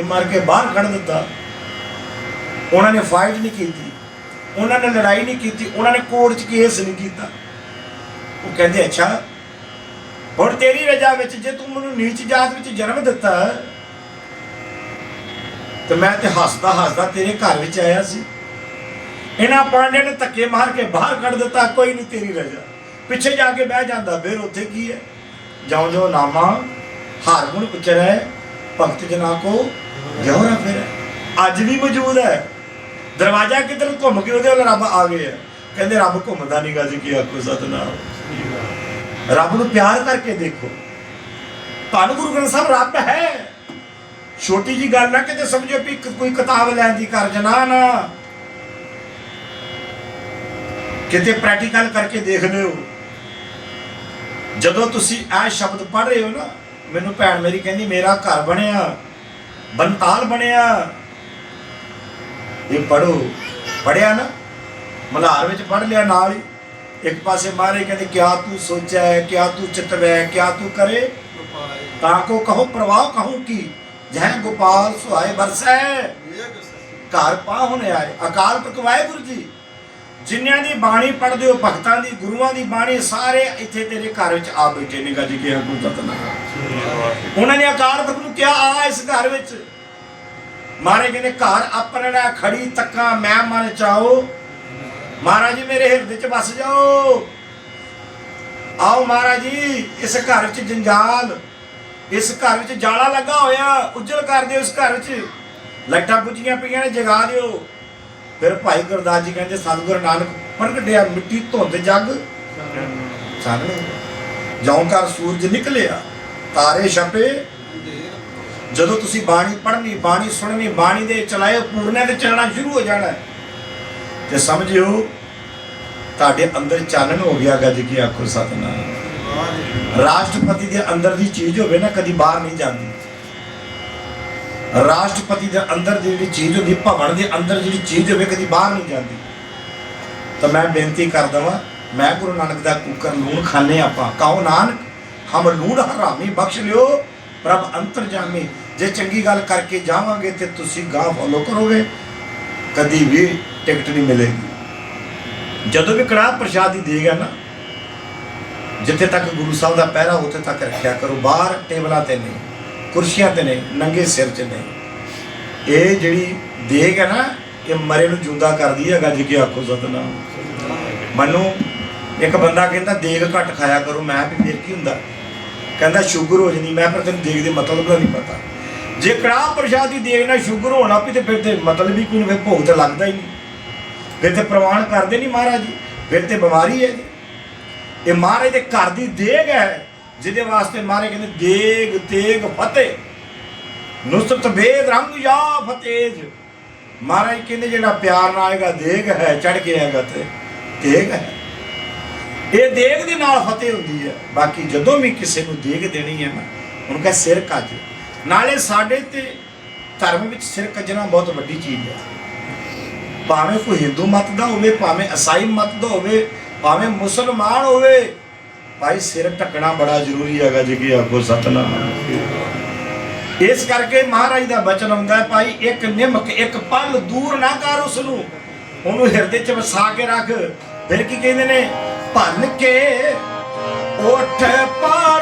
ਇਹ ਮਾਰ ਕੇ ਬਾਹਰ ਕੱਢ ਦਿੱਤਾ। ਉਹਨਾਂ ਨੇ ਫਾਈਟ ਨਹੀਂ ਕੀਤੀ। ਉਹਨਾਂ ਨੇ ਲੜਾਈ ਨਹੀਂ ਕੀਤੀ। ਉਹਨਾਂ ਨੇ ਕੋਰਟ 'ਚ ਕੇਸ ਨਹੀਂ ਕੀਤਾ। ਉਹ ਕਹਿੰਦੇ, ਅੱਛਾ, ਹੁਣ ਤੇਰੀ ਰਜਾ ਵਿੱਚ ਜੇ ਤੂੰ ਮੈਨੂੰ ਨੀਚ ਜਾਤ ਵਿੱਚ ਜਨਮ ਦਿੱਤਾ, ਤੇ ਮੈਂ ਤੇ ਹੱਸਦਾ ਹੱਸਦਾ ਤੇਰੇ ਘਰ ਵਿੱਚ ਆਇਆ ਸੀ। ਇਹਨਾਂ ਪਾਂਡੇ ਨੇ ਧੱਕੇ ਮਾਰ ਕੇ ਬਾਹਰ ਕੱਢ ਦਿੱਤਾ। ਕੋਈ ਨਹੀਂ ਤੇਰੀ ਰਜਾ। ਪਿੱਛੇ ਜਾ ਕੇ ਬਹਿ ਜਾਂਦਾ। ਫਿਰ ਉੱਥੇ ਕੀ ਹੈ? ਜਿਉਂ ਜਿਉਂ ਨਾਮਾ ਹਾਰ ਗੁਣ ਉਚਰੈ ਭਗਤ ਜਨਾ ਕੋ ਜੋਰਾ ਫਿਰ। ਅੱਜ ਵੀ ਮੌਜੂਦ ਹੈ। ਦਰਵਾਜ਼ਾ ਕਿੱਧਰ ਘੁੰਮ ਕੇ ਉਹਦੇ ਵੱਲ ਰੱਬ ਆ ਗਿਆ ਕਹਿੰਦੇ ਰੱਬ ਘੁੰਮਦਾ ਨਹੀਂ ਗਾ ਜੀ ਕੀ ਆਖੋ ਸਤਨਾਮ। ਰੱਬ ਨੂੰ ਪਿਆਰ ਕਰਕੇ ਦੇਖੋ। ਤੁਹਾਨੂੰ ਗੁਰੂ ਗ੍ਰੰਥ ਸਾਹਿਬ, ਰੱਬ ਹੈ। ਛੋਟੀ ਜੀ ਗੱਲ ਨਾ ਕਿਤੇ ਸਮਝੋ ਵੀ ਕੋਈ ਕਿਤਾਬ ਲੈਣ ਦੀ ਕਰ ਜਨਾ ਨਾ ਕਿਤੇ ਪ੍ਰੈਕਟੀਕਲ ਕਰਕੇ ਦੇਖ ਲਿਓ ਜਦੋਂ ਤੁਸੀਂ ਇਹ ਸ਼ਬਦ ਪੜ੍ਹ ਰਹੇ ਹੋ ਨਾ, ਮੈਨੂੰ ਭੈਣ ਮੇਰੀ ਕਹਿੰਦੀ, ਮੇਰਾ ਘਰ ਬਣਿਆ। ਬੰਤਾਲ ਬਣਿਆ। ਇਹ ਪੜੋ ਪੜਿਆ ਨਾ? ਮਲਹਾਰ ਵਿੱਚ ਪੜ ਲਿਆ ਨਾਲ ਹੀ। ਇੱਕ ਪਾਸੇ ਮਾਰੇ ਕਹਿੰਦੇ, ਕਿਆ ਤੂੰ ਸੋਚਿਆ ਹੈ, ਕਿਆ ਤੂੰ ਚਿਤਵੈ ਕਿਆ ਤੂੰ ਕਰੇ? ਤਾਂ ਕੋ ਕਹੋ, ਪ੍ਰਵਾਹ ਕਹੂੰ ਕੀ? ਜਹ ਗੋਪਾਲ ਸੁਹਾਏ ਬਰਸੈ। ਘਰ ਪਾਹੁਣ ਆਏ। ਅਕਾਲ ਪਕਵਾਏ ਗੁਰੂ ਜੀ। ਜਿੰਨਿਆਂ ਦੀ ਬਾਣੀ ਪੜ੍ਹਦੇ ਹੋ, ਭਗਤਾਂ ਦੀ, ਗੁਰੂਆਂ ਦੀ ਬਾਣੀ, ਸਾਰੇ ਇੱਥੇ ਤੇਰੇ ਘਰ ਵਿੱਚ ਆ ਬੈਠੇ ਨੇ ਗੱਜ ਕੇ ਕੋਈ ਸਤਨਾਮ। ਉਹਨਾਂ ਨੇ ਅਕਾਲ ਪੁਰਖ ਨੂੰ ਕਿਹਾ, ਆ ਇਸ ਘਰ ਵਿੱਚ। ਮਾਰੇ ਕਹਿੰਦੇ, ਘਰ ਆਪਣਾ ਖੜੀ, ਤੱਕਾਂ ਮੈਂ ਮਨ ਚਾਓ ਮਹਾਰਾਜ ਜੀ, ਮੇਰੇ ਹਿਰਦੇ 'ਚ ਵਸ ਜਾਓ। ਆਓ ਮਹਾਰਾਜ ਜੀ, ਇਸ ਘਰ 'ਚ ਜੰਜਾਲ। ਇਸ ਘਰ ਵਿੱਚ ਜਾਲਾ ਲੱਗਾ ਹੋਇਆ, ਉਜਲ ਕਰ ਦਿਓ ਇਸ ਘਰ ਵਿੱਚ। ਲੱਟਾਂ ਬੁਝੀਆਂ ਪਈਆਂ ਨੇ, ਜਗਾ ਦਿਓ। ਫਿਰ ਭਾਈ ਗੁਰਦਾਸ ਜੀ ਕਹਿੰਦੇ, ਸਤਿਗੁਰ ਨਾਨਕ ਪ੍ਰਗਟਿਆ ਮਿੱਟੀ ਧੁੰਦ ਜਗ। ਚਾਨਣ ਜਉਂ ਕਰ ਸੂਰਜ ਨਿਕਲਿਆ, ਤਾਰੇ ਛਪੇ। ਜਦੋਂ ਤੁਸੀਂ ਬਾਣੀ ਪੜ੍ਹਨੀ, ਬਾਣੀ ਸੁਣਨੀ, ਬਾਣੀ ਦੇ ਚਲਾਏ ਪੂਰਨੇ ਤੇ ਚੱਲਣਾ ਸ਼ੁਰੂ ਹੋ ਜਾਣਾ। ਤੇ ਸਮਝਿਓ, ਤੁਹਾਡੇ ਅੰਦਰ ਚਾਨਣ ਹੋ ਗਿਆ, ਗੱਜ ਕੀ ਆਖੋ ਸਤਨਾਮ। ਰਾਸ਼ਟਰਪਤੀ ਦੇ ਅੰਦਰ ਦੀ ਚੀਜ਼ ਹੋਵੇ ਨਾ, ਕਦੀ ਬਾਹਰ ਨਹੀਂ ਜਾਂਦੀ। ਰਾਸ਼ਟਰਪਤੀ ਦੇ ਅੰਦਰ ਜਿਹੜੀ ਚੀਜ਼ ਹੁੰਦੀ, ਭਵਨ ਦੇ ਅੰਦਰ ਜਿਹੜੀ ਚੀਜ਼ ਹੋਵੇ, ਕਦੀ ਬਾਹਰ ਨਹੀਂ ਜਾਂਦੀ। ਤਾਂ ਮੈਂ ਬੇਨਤੀ ਕਰ ਦਵਾਂ ਮੈਂ ਗੁਰੂ ਨਾਨਕ ਦਾ ਕੁੱਕਰ ਲੂਣ ਖਾਣੇ ਆਪਾਂ। ਕਹੋ ਨਾਨਕ, ਹਮ ਲੂਣ ਹਰਾਮੀ ਬਖਸ਼ ਲਿਓ, ਪ੍ਰਭ ਅੰਤਰਜਾਮੀ ਜੇ ਚੰਗੀ ਗੱਲ ਕਰਕੇ ਜਾਵਾਂਗੇ ਤੇ ਤੁਸੀਂ ਗਾਹ ਫੋਲੋ ਕਰੋਗੇ, ਕਦੀ ਵੀ ਟਿਕਟ ਨਹੀਂ ਮਿਲੇਗੀ। ਜਦੋਂ ਵੀ ਕੜਾਹ ਪ੍ਰਸ਼ਾਦ ਦੀ ਦੇਗਾ ਨਾ, ਜਿੱਥੇ ਤੱਕ ਗੁਰੂ ਸਾਹਿਬ ਦਾ ਪਹਿਰਾ, ਉੱਥੇ ਤੱਕ ਰੱਖਿਆ ਕਰੋ, ਬਾਹਰ ਟੇਬਲਾਂ ਤੇ ਨਹੀਂ। ਕੁਰਸੀਆਂ ਤੇ ਨੇ ਨੰਗੇ ਸਿਰ 'ਚ ਨੇ ਇਹ ਜਿਹੜੀ ਦੇਗ ਹੈ ਨਾ, ਇਹ ਮਰੇ ਨੂੰ ਜਿਉਂਦਾ ਕਰਦੀ ਹੈ ਗੱਜ ਕੇ ਆਖੋ ਸਤਨਾਮ। ਮੈਨੂੰ ਇੱਕ ਬੰਦਾ ਕਹਿੰਦਾ, ਦੇਗ ਘੱਟ ਖਾਇਆ ਕਰੋ। ਮੈਂ ਵੀ ਫਿਰ ਕੀ ਹੁੰਦਾ? ਕਹਿੰਦਾ, ਸ਼ੂਗਰ ਹੋ ਜਾਂਦੀ। ਮੈਂ ਪਰ ਤੈਨੂੰ ਦੇਗ ਦੇ ਮਤਲਬ ਦਾ ਨਹੀਂ ਪਤਾ। ਜੇ ਕੜਾਹ ਪ੍ਰਸ਼ਾਦ ਦੀ ਦੇਗ ਨਾਲ ਸ਼ੂਗਰ ਹੋਣਾ ਵੀ ਤੇ ਫਿਰ ਤੇ ਮਤਲਬ ਹੀ ਕੋਈ ਨਹੀਂ ਫਿਰ ਭੋਗ ਤਾਂ ਲੱਗਦਾ ਹੀ ਨਹੀਂ। ਫਿਰ ਤੇ ਪ੍ਰਵਾਨ ਕਰਦੇ ਨਹੀਂ ਮਹਾਰਾਜ ਜੀ। ਫਿਰ ਤੇ ਬਿਮਾਰੀ ਹੈ ਜੀ। ਇਹ ਮਹਾਰਾਜ ਦੇ ਘਰ ਦੀ ਦੇਗ ਹੈ। ਜਿਹਦੇ ਵਾਸਤੇ ਮਹਾਰਾਜ ਕਹਿੰਦੇ ਦੇਗ ਤੇਗ ਫਤਿਹ। ਨੁਸਰਤ ਵੇਦ, ਰੰਗ ਯਾ ਫਤੇਜ ਮਹਾਰਾਜ ਕਹਿੰਦੇ, ਜਿਹੜਾ ਪਿਆਰ ਨਾਲ ਆਏਗਾ ਦੇਗ ਹੈ ਚੜ ਕੇ ਆਏਗਾ ਤੇ ਦੇਗ ਹੈ। ਇਹ ਦੇਗ ਦੇ ਨਾਲ ਫਤਿਹ ਹੁੰਦੀ ਹੈ। ਬਾਕੀ ਜਦੋਂ ਵੀ ਕਿਸੇ ਨੂੰ ਦੇਗ ਦੇਣੀ ਹੈ ਨਾ, ਉਹਨੂੰ ਕਹੇ ਸਿਰ ਕੱਜ। ਨਾਲੇ ਸਾਡੇ ਤੇ ਧਰਮ ਵਿੱਚ ਸਿਰ ਕੱਜਣਾ ਬਹੁਤ ਵੱਡੀ ਚੀਜ਼ ਹੈ। ਭਾਵੇਂ ਕੋਈ ਹਿੰਦੂ ਮਤ ਦਾ ਹੋਵੇ, ਭਾਵੇਂ ਈਸਾਈ ਮਤ ਦਾ ਹੋਵੇ, ਭਾਵੇਂ ਮੁਸਲਮਾਨ ਹੋਵੇ ਭਾਈ ਸਿਰ ਢੱਕਣਾ ਬੜਾ ਜ਼ਰੂਰੀ ਹੈਗਾ ਜੀ, ਕੀ ਆਖੋ ਸਤਨਾਮ। ਇਸ ਕਰਕੇ ਮਹਾਰਾਜ ਦਾ ਬਚਨ ਆਉਂਦਾ ਭਾਈ ਇੱਕ ਨਿਮਕ, ਇੱਕ ਪਲ ਦੂਰ ਨਾ ਕਰ ਉਸ ਨੂੰ ਉਹਨੂੰ ਹਿਰਦੇ 'ਚ ਵਸਾ ਕੇ ਰੱਖ। ਫਿਰ ਕੀ ਕਹਿੰਦੇ ਨੇ? ਭੰਨ ਕੇ ਉਠ ਪਰੋਣ